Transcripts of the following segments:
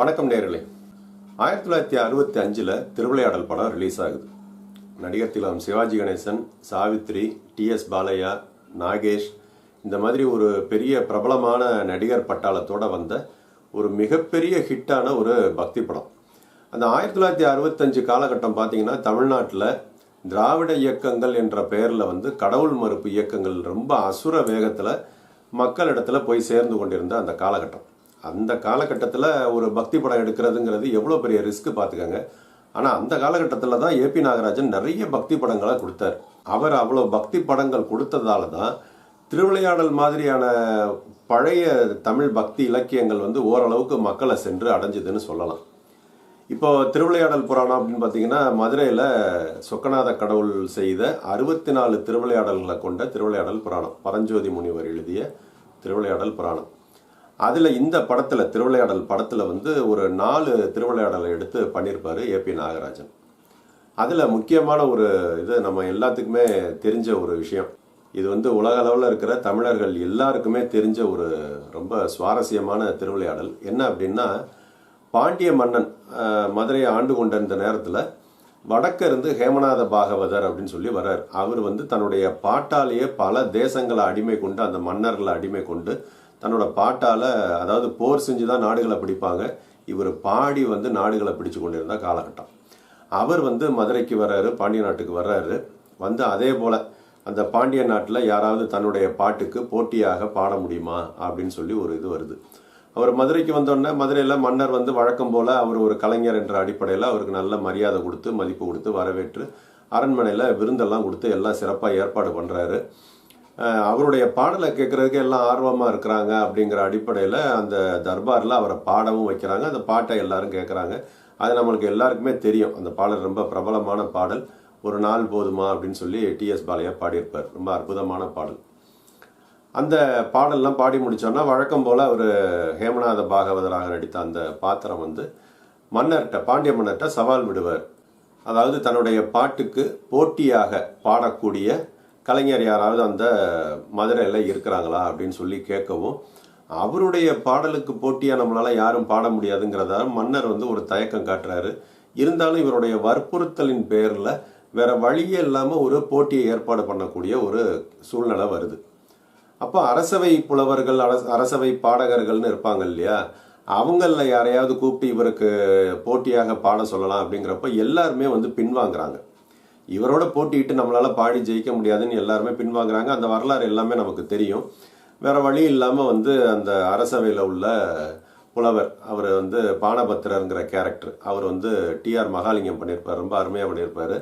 வணக்கம் நேர்களே. ஆயிரத்தி தொள்ளாயிரத்தி அறுபத்தி அஞ்சில் திருவிளையாடல் படம் ரிலீஸ் ஆகுது நடிகர் திலம் சிவாஜி கணேசன் சாவித்ரி டிஎஸ் பாலையா நாகேஷ் இந்த மாதிரி ஒரு பெரிய பிரபலமான நடிகர் பட்டாளத்தோடு வந்த ஒரு மிகப்பெரிய ஹிட்டான ஒரு பக்தி படம். அந்த ஆயிரத்தி தொள்ளாயிரத்தி அறுபத்தஞ்சு காலகட்டம் பார்த்தீங்கன்னா தமிழ்நாட்டில் திராவிட இயக்கங்கள் என்ற பெயரில் வந்து கடவுள் மறுப்பு இயக்கங்கள் ரொம்ப அசுர வேகத்தில் மக்களிடத்தில் போய் சேர்ந்து கொண்டிருந்த அந்த காலகட்டம். அந்த காலகட்டத்தில் ஒரு பக்தி படம் எடுக்கிறதுங்கிறது எவ்வளோ பெரிய ரிஸ்க் பார்த்துக்கங்க. ஆனால் அந்த காலகட்டத்தில் தான் ஏபி நாகராஜன் நிறைய பக்தி படங்களை கொடுத்தார். அவர் அவ்வளோ பக்தி படங்கள் கொடுத்ததால தான் திருவிளையாடல் மாதிரியான பழைய தமிழ் பக்தி இலக்கியங்கள் வந்து ஓரளவுக்கு மக்களை சென்று அடைஞ்சுதுன்னு சொல்லலாம். இப்போ திருவிளையாடல் புராணம் அப்படின்னு பார்த்தீங்கன்னா மதுரையில் சொக்கநாத கடவுள் செய்த அறுபத்தி நாலு திருவிளையாடல்களை கொண்ட திருவிளையாடல் புராணம். பரஞ்சோதி முனிவர் எழுதிய திருவிளையாடல் புராணம். அதில் இந்த படத்தில் திருவிளையாடல் படத்தில் வந்து ஒரு நாலு திருவிளையாடலை எடுத்து பண்ணியிருப்பார் ஏபி நாகராஜன். அதில் முக்கியமான ஒரு இது நம்ம எல்லாத்துக்குமே தெரிஞ்ச ஒரு விஷயம். இது வந்து உலக அளவில் இருக்கிற தமிழர்கள் எல்லாருக்குமே தெரிஞ்ச ஒரு ரொம்ப சுவாரஸ்யமான திருவிளையாடல். என்ன அப்படின்னா பாண்டிய மன்னன் மதுரையை ஆண்டு கொண்டிருந்த நேரத்தில் வடக்க இருந்து ஹேமநாத பாகவதர் அப்படின்னு சொல்லி வர்றார். அவர் வந்து தன்னுடைய பாட்டாலேயே பல தேசங்களை அடிமை கொண்டு அந்த மன்னர்களை அடிமை கொண்டு தன்னோட பாட்டால் அதாவது போர் செஞ்சு தான் நாடுகளை பிடிப்பாங்க. இவர் பாடி வந்து நாடுகளை பிடிச்சு கொண்டிருந்த காலகட்டம். அவர் வந்து மதுரைக்கு வர்றாரு பாண்டிய நாட்டுக்கு வர்றாரு. வந்து அதே போல் அந்த பாண்டிய நாட்டில் யாராவது தன்னுடைய பாட்டுக்கு போட்டியாக பாட முடியுமா அப்படின்னு சொல்லி ஒரு இது வருது. அவர் மதுரைக்கு வந்தோடனே மதுரையில் மன்னர் வந்து வழக்கம் போல் அவர் ஒரு கலைஞர் என்ற அடிப்படையில் அவருக்கு நல்ல மரியாதை கொடுத்து மதிப்பு கொடுத்து வரவேற்று அரண்மனையில் விருந்தெல்லாம் கொடுத்து எல்லாம் சிறப்பாக ஏற்பாடு பண்ணுறாரு அவருடைய பாடலை கேட்குறதுக்கு எல்லாம் ஆர்வமாக இருக்கிறாங்க அப்படிங்கிற அடிப்படையில் அந்த தர்பாரில் அவரை பாடவும் வைக்கிறாங்க. அந்த பாட்டை எல்லாரும் கேட்குறாங்க. அது நம்மளுக்கு எல்லாருக்குமே தெரியும். அந்த பாடல் ரொம்ப பிரபலமான பாடல். ஒரு நாள் போதுமா அப்படின்னு சொல்லி டிஎஸ் பாலையா பாடியிருப்பார். ரொம்ப அற்புதமான பாடல். அந்த பாடல்லாம் பாடி முடிச்சோன்னா வழக்கம் போல் அவர் ஹேமநாத பாகவதராக நடித்த அந்த பாத்திரம் வந்து மன்னர்கிட்ட பாண்டிய மன்னர்கிட்ட சவால் விடுவார். அதாவது தன்னுடைய பாட்டுக்கு போட்டியாக பாடக்கூடிய கலைஞர் யாராவது அந்த மதுரையில் இருக்கிறாங்களா அப்படின்னு சொல்லி கேட்கவும் அவருடைய பாடலுக்கு போட்டியாக நம்மளால் யாரும் பாட முடியாதுங்கிறதால மன்னர் வந்து ஒரு தயக்கம் காட்டுறாரு. இருந்தாலும் இவருடைய வற்புறுத்தலின் பேரில் வேற வழியே இல்லாமல் ஒரு போட்டியை ஏற்பாடு பண்ணக்கூடிய ஒரு சூழ்நிலை வருது. அப்போ அரசவை புலவர்கள் அரச அரசவை பாடகர்கள்னு இருப்பாங்க இல்லையா? அவங்களில் யாரையாவது கூப்பிட்டு இவருக்கு போட்டியாக பாட சொல்லலாம் அப்படிங்கிறப்ப எல்லாருமே வந்து பின்வாங்குறாங்க. இவரோட போட்டியிட்டு நம்மளால் பாடி ஜெயிக்க முடியாதுன்னு எல்லாருமே பின்வாங்குறாங்க. அந்த வரலாறு எல்லாமே நமக்கு தெரியும். வேற வழி இல்லாமல் வந்து அந்த அரசவையில் உள்ள புலவர் அவர் வந்து பானபத்திரங்கிற கேரக்டர் அவர் வந்து டிஆர் மகாலிங்கம் பண்ணியிருப்பார். ரொம்ப அருமையாக பண்ணியிருப்பாரு.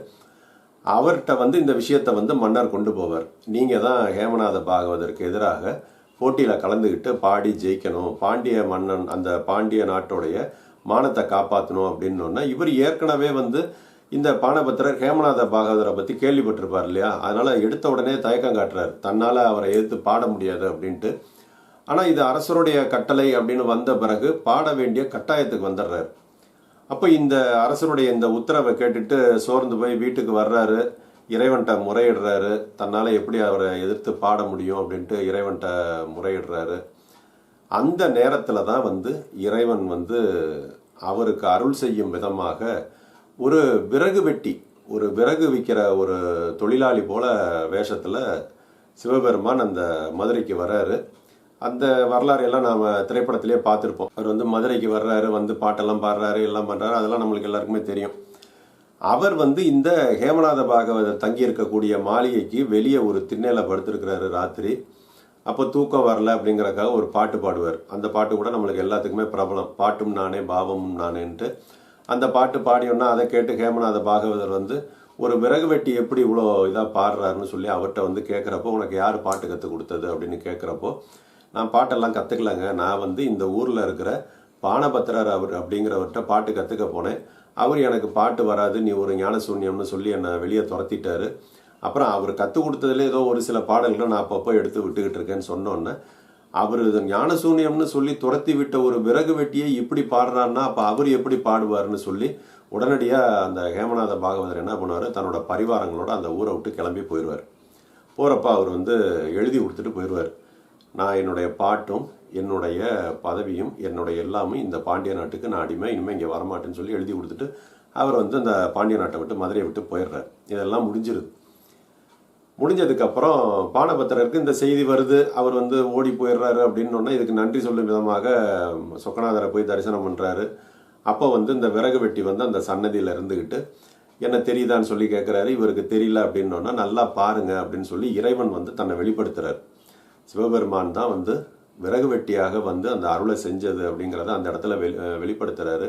அவர்கிட்ட வந்து இந்த விஷயத்தை வந்து மன்னர் கொண்டு போவார். நீங்கள் தான் ஹேமநாத பாகவதற்கு எதிராக போட்டியில் கலந்துக்கிட்டு பாடி ஜெயிக்கணும். பாண்டிய மன்னன் அந்த பாண்டிய நாட்டுடைய மானத்தை காப்பாற்றணும் அப்படின்னோன்னா இவர் ஏற்கனவே வந்து இந்த பானபத்திரர் ஹேமநாத பாகவதரை பற்றி கேள்விப்பட்டிருப்பார் இல்லையா? அதனால் எடுத்த உடனே தயக்கம் காட்டுறார். தன்னால் அவரை எதிர்த்து பாட முடியாது அப்படின்ட்டு. ஆனால் இது அரசருடைய கட்டளை அப்படின்னு வந்த பிறகு பாட வேண்டிய கட்டாயத்துக்கு வந்துடுறாரு. அப்போ இந்த அரசருடைய இந்த உத்தரவை கேட்டுட்டு சோர்ந்து போய் வீட்டுக்கு வர்றாரு. இறைவன்கிட்ட முறையிடுறாரு. தன்னால் எப்படி அவரை எதிர்த்து பாட முடியும் அப்படின்ட்டு இறைவன்கிட்ட முறையிடுறாரு. அந்த நேரத்தில் தான் வந்து இறைவன் வந்து அவருக்கு அருள் செய்யும் விதமாக ஒரு விறகு வெட்டி ஒரு விறகு விற்கிற ஒரு தொழிலாளி போல வேஷத்தில் சிவபெருமான் அந்த மதுரைக்கு வர்றாரு. அந்த வரலாறு எல்லாம் நாம் திரைப்படத்திலே பார்த்துருப்போம். அவர் வந்து மதுரைக்கு வர்றாரு வந்து பாட்டெல்லாம் பாடுறாரு எல்லாம் பண்ணுறாரு அதெல்லாம் நம்மளுக்கு எல்லாருக்குமே தெரியும். அவர் வந்து இந்த ஹேமநாத பாகவதர் தங்கி இருக்கக்கூடிய மாளிகைக்கு வெளியே ஒரு திண்ணையில் படுத்திருக்கிறாரு ராத்திரி. அப்போ தூக்கம் வரல அப்படிங்கிறக்காக ஒரு பாட்டு பாடுவார். அந்த பாட்டு கூட நம்மளுக்கு எல்லாத்துக்குமே பிரபலம். பாட்டும் நானே பாவமும் நானேன்ட்டு அந்த பாட்டு பாடியோன்னா அதை கேட்டு ஹேமநாத பாகவதர் வந்து ஒரு விறகு வெட்டி எப்படி இவ்வளோ இதாக பாடுறாருன்னு சொல்லி அவர்கிட்ட வந்து கேட்குறப்போ உனக்கு யார் பாட்டு கற்றுக் கொடுத்தது? அப்படின்னு கேட்குறப்போ நான் பாட்டெல்லாம் கற்றுக்கலங்க நான் வந்து இந்த ஊரில் இருக்கிற பானபத்திரர் அவர் அப்படிங்கிறவர்கிட்ட பாட்டு கற்றுக்க போனேன். அவர் எனக்கு பாட்டு வராது. நீ ஒரு ஞான சூன்யம்னு சொல்லி என்னை வெளியே துரத்திட்டாரு. அப்புறம் அவர் கற்றுக் கொடுத்ததுல ஏதோ ஒரு சில பாடல்களை நான் அப்பப்போ எடுத்து விட்டுக்கிட்டு இருக்கேன்னு சொன்னோன்னே அவர் ஞானசூன்யம்னு சொல்லி துரத்தி விட்ட ஒரு விறகு வெட்டியை இப்படி பாடுறாருன்னா அப்போ அவர் எப்படி பாடுவார்னு சொல்லி உடனடியாக அந்த ஹேமநாத பாகவதர் என்ன பண்ணுவார்? தன்னோட பரிவாரங்களோட அந்த ஊரை விட்டு கிளம்பி போயிடுவார். போகிறப்ப அவர் வந்து எழுதி கொடுத்துட்டு போயிடுவார். நான் என்னுடைய பாட்டும் என்னுடைய பதவியும் என்னுடைய எல்லாமே இந்த பாண்டிய நாட்டுக்கு நான் அடிமை இனிமேல் இங்கே வரமாட்டேன்னு சொல்லி எழுதி கொடுத்துட்டு அவர் வந்து அந்த பாண்டிய நாட்டை விட்டு மதுரையை விட்டு போயிடுறார். இதெல்லாம் முடிஞ்சிருது. முடிஞ்சதுக்கப்புறம் பானபத்திரருக்கு இந்த செய்தி வருது அவர் வந்து ஓடி போயிடுறாரு அப்படின்னு இதுக்கு நன்றி சொல்லும் விதமாக சொக்கநாதரை போய் தரிசனம் பண்ணுறாரு அப்போ வந்து இந்த விறகு வெட்டி வந்து அந்த சன்னதியில் இருந்துக்கிட்டு என்ன தெரியுதான்னு சொல்லி கேட்குறாரு இவருக்கு தெரியல அப்படின்னோன்னா நல்லா பாருங்க அப்படின்னு சொல்லி இறைவன் வந்து தன்னை வெளிப்படுத்துகிறார் சிவபெருமான் தான் வந்து விறகு வெட்டியாக வந்து அந்த அருளை செஞ்சது அப்படிங்கிறத அந்த இடத்துல வெளி வெளிப்படுத்துறாரு.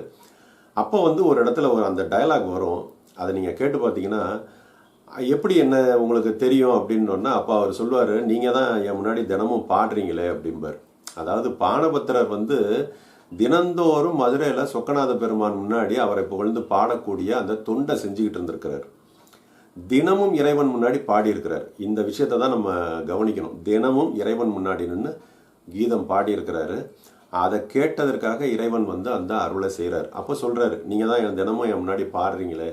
அப்போ வந்து ஒரு இடத்துல ஒரு அந்த டயலாக் வரும். அதை நீங்கள் கேட்டு பார்த்தீங்கன்னா எப்படி என்ன உங்களுக்கு தெரியும் அப்படின்னோன்னா அப்போ அவர் சொல்லுவார் நீங்கள் தான் என் முன்னாடி தினமும் பாடுறீங்களே அப்படிம்பார். அதாவது பானபத்திரர் வந்து தினந்தோறும் மதுரையில் சொக்கநாத பெருமான் முன்னாடி அவரை புகழ்ந்து பாடக்கூடிய அந்த தொண்டை செஞ்சுக்கிட்டு இருந்திருக்கிறார். தினமும் இறைவன் முன்னாடி பாடியிருக்கிறார். இந்த விஷயத்தை தான் நம்ம கவனிக்கணும். தினமும் இறைவன் முன்னாடி நின்று கீதம் பாடியிருக்கிறாரு. அதை கேட்டதற்காக இறைவன் வந்து அந்த அருளை செய்கிறார் அப்போ சொல்கிறாரு நீங்கள் தான் என் தினமும் என் முன்னாடி பாடுறீங்களே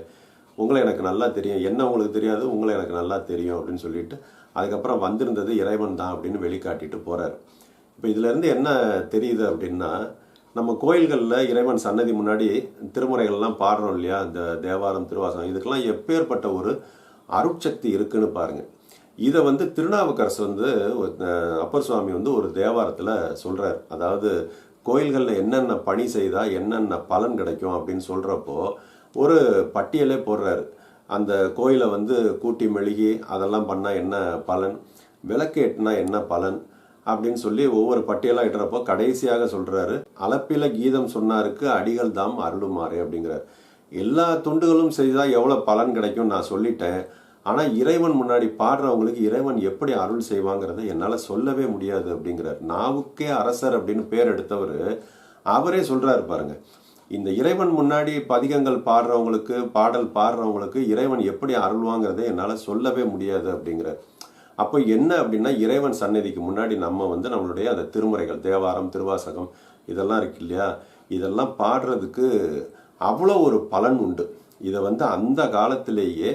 உங்களை எனக்கு நல்லா தெரியும். என்ன உங்களுக்கு தெரியாது? உங்களை எனக்கு நல்லா தெரியும் அப்படின்னு சொல்லிட்டு அதுக்கப்புறம் வந்திருந்தது இறைவன் தான் அப்படின்னு வெளிக்காட்டிட்டு போகிறார் இப்போ இதுலேருந்து என்ன தெரியுது அப்படின்னா நம்ம கோயில்களில் இறைவன் சன்னதி முன்னாடி திருமுறைகள்லாம் பாடுறோம் இல்லையா? இந்த தேவாரம் திருவாசகம் இதுக்கெல்லாம் எப்பேற்பட்ட ஒரு அருட்சக்தி இருக்குன்னு பாருங்கள் இதை வந்து திருநாவுக்கரசு வந்து அப்பர் சுவாமி வந்து ஒரு தேவாரத்தில் சொல்கிறார் அதாவது கோயில்களில் என்னென்ன பணி செய்தால் என்னென்ன பலன் கிடைக்கும் அப்படின்னு சொல்கிறப்போ ஒரு பட்டியலே போடுறாரு. அந்த கோயிலை வந்து கூட்டி மெழுகி அதெல்லாம் பண்ணால் என்ன பலன்? விளக்கு எட்டினா என்ன பலன்? அப்படின்னு சொல்லி ஒவ்வொரு பட்டியலாக இடுறப்போ கடைசியாக சொல்கிறாரு அளப்பில கீதம் சொன்னாருக்கு அடிகள் தாம் அருளுமாறு அப்படிங்கிறார். எல்லா துண்டுகளும் செய்தால் எவ்வளோ பலன் கிடைக்கும் நான் சொல்லிட்டேன். ஆனால் இறைவன் முன்னாடி பாடுறவங்களுக்கு இறைவன் எப்படி அருள் செய்வாங்கிறத என்னால் சொல்லவே முடியாது அப்படிங்கிறார். நாவுக்கே அரசர் அப்படின்னு பேர் எடுத்தவர் அவரே சொல்கிறாரு பாருங்க. இந்த இறைவன் முன்னாடி பதிகங்கள் பாடுறவங்களுக்கு பாடல் பாடுறவங்களுக்கு இறைவன் எப்படி அருள்வாங்கிறதை என்னால் சொல்லவே முடியாது அப்படிங்கிறார் அப்போ என்ன அப்படின்னா இறைவன் சன்னதிக்கு முன்னாடி நம்ம வந்து நம்மளுடைய அந்த திருமுறைகள் தேவாரம் திருவாசகம் இதெல்லாம் இருக்கு இல்லையா? இதெல்லாம் பாடுறதுக்கு அவ்வளோ ஒரு பலன் உண்டு. இதை வந்து அந்த காலத்திலேயே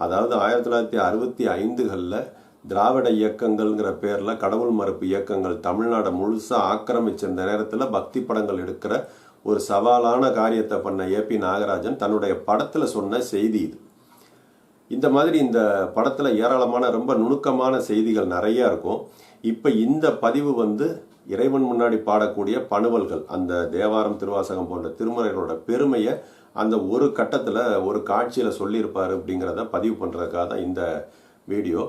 அதாவது ஆயிரத்தி தொள்ளாயிரத்தி அறுபத்தி ஐந்துகளில் திராவிட இயக்கங்கள்ங்கிற பேரில் கடவுள் மறுப்பு இயக்கங்கள் தமிழ்நாடை முழுசாக ஆக்கிரமிச்சிருந்த நேரத்தில் பக்தி படங்கள் எடுக்கிற ஒரு சவாலான காரியத்தை பண்ண ஏபி நாகராஜன் தன்னுடைய படத்தில் சொன்ன செய்தி இது. இந்த மாதிரி இந்த படத்தில் ஏராளமான ரொம்ப நுணுக்கமான செய்திகள் நிறையா இருக்கும். இப்போ இந்த பதிவு வந்து இறைவன் முன்னாடி பாடக்கூடிய பணுவல்கள் அந்த தேவாரம் திருவாசகம் போன்ற திருமுறைகளோட பெருமையை அந்த ஒரு கட்டத்தில் ஒரு காட்சியில் சொல்லியிருப்பார் அப்படிங்கிறத பதிவு பண்ணுறதுக்காக தான் இந்த வீடியோ.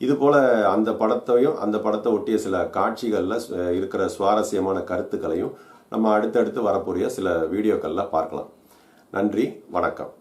இது போல் அந்த படத்தையும் அந்த படத்தை ஒட்டிய சில காட்சிகளில் இருக்கிற சுவாரஸ்யமான கருத்துக்களையும் நம்ம அடுத்தடுத்து வரக்கூடிய சில வீடியோக்கள்லாம் பார்க்கலாம். நன்றி வணக்கம்.